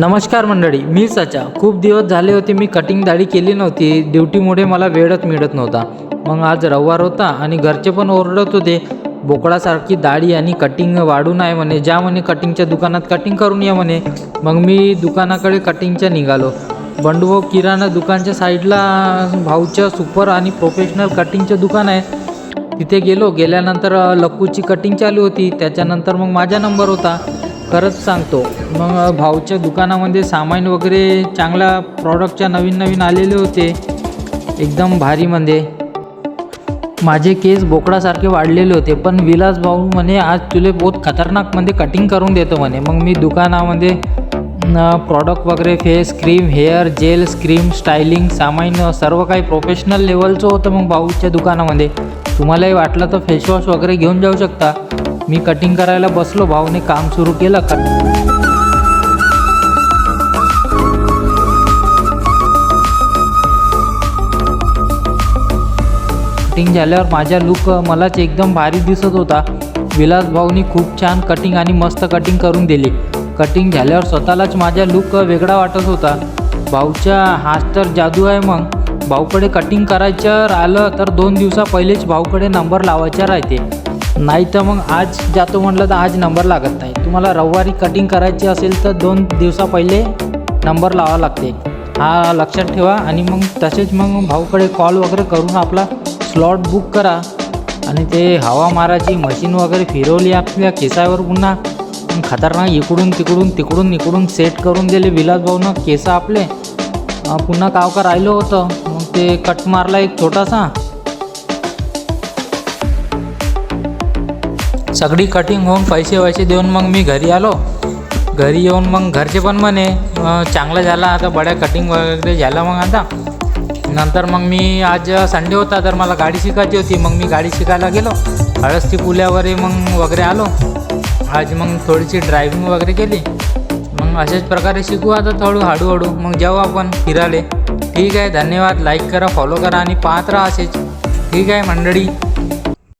नमस्कार मंडळी मी सचा. खूप दिवस झाले होते मी कटिंग दाढी केली नव्हती. ड्युटीमुळे मला वेळच मिळत नव्हता. मग आज रविवार होता आणि घरचे पण ओरडत होते बोकडासारखी दाढी आणि कटिंग वाढू आहे म्हणे. ज्या म्हणे कटिंगच्या दुकानात कटिंग करून ये म्हणे. मग मी दुकानाकडे कटिंगच्या निघालो. बंडू किराणा दुकानच्या साईडला भाऊच्या सुपर आणि प्रोफेशनल कटिंगचं दुकान आहे. तिथे गेलो. गेल्यानंतर लक्कूची कटिंग चालू होती. त्याच्यानंतर मग माझा नंबर होता. खरंच सांगतो. मग भाऊच्या दुकानामध्ये सामान वगैरे चांगल्या प्रॉडक्टच्या नवीन नवीन आलेले होते. एकदम भारीमध्ये म्हणजे. माझे केस बोकडासारखे वाढलेले होते पण विलास भाऊ म्हणे आज तुले बहुत खतरनाकमध्ये म्हणजे कटिंग करून देतो म्हणे. मग मी दुकानामध्ये प्रॉडक्ट वगैरे फेस क्रीम हेअर जेल स्क्रीम स्टायलिंग सामान सर्व काही प्रोफेशनल लेवलचं होतं मग भाऊच्या दुकानामध्ये. तुम्हालाही वाटलं तर फेसवॉश वगैरे घेऊन जाऊ शकता. मी कटिंग करायला बसलो भाऊने काम सुरू केलं कट कटिंग झाल्यावर माझ्या लुक मलाच एकदम भारी दिसत होता. विलास भाऊनी खूप छान कटिंग आणि मस्त कटिंग करून दिली. कटिंग झाल्यावर स्वतःलाच माझा लुक वेगळा वाटत होता. भाऊच्या हाच तर जादू आहे मग. भाऊकडे कटिंग करायचं आलं तर दोन दिवसा पहिलेच भाऊकडे नंबर लावायचा राहते. नाही तर मग आज जातो म्हटलं तर आज नंबर लागत नाही. तुम्हाला रविवारी कटिंग करायची असेल तर दोन दिवसा पहिले नंबर लावा लागते. हा लक्षात ठेवा आणि मग तसेच मग भाऊकडे कॉल वगैरे करून आपला स्लॉट बुक करा. आणि ते हवा मारायची मशीन वगैरे फिरवली आपल्या केसावर पुन्हा. मग खतरनाक इकडून तिकडून तिकडून इकडून सेट करून दिले विलास भाऊनं केस आपले. पुन्हा पुन्हा कावका राहिलं होतं. मग ते कट मारला एक छोटासा. सगळी कटिंग होऊन पैसे वैसे देऊन मग मी घरी आलो. घरी येऊन मग घरचे पण म्हणे अं, चांगलं झालं आता बड्या कटिंग वगैरे झालं मग आता. नंतर मग मी आज संडे होता तर मला गाडी शिकायची होती. मग मी गाडी शिकायला गेलो. हळस्ती पुल्यावर मग वगैरे आलो. आज मग थोडीशी ड्रायव्हिंग वगैरे केली. मग अशाच प्रकारे शिकू आता थोडं हळूहळू. मग जाऊ आपण फिराले. ठीक आहे धन्यवाद. लाईक करा फॉलो करा आणि पाहत राहा असेच. ठीक आहे मंडळी.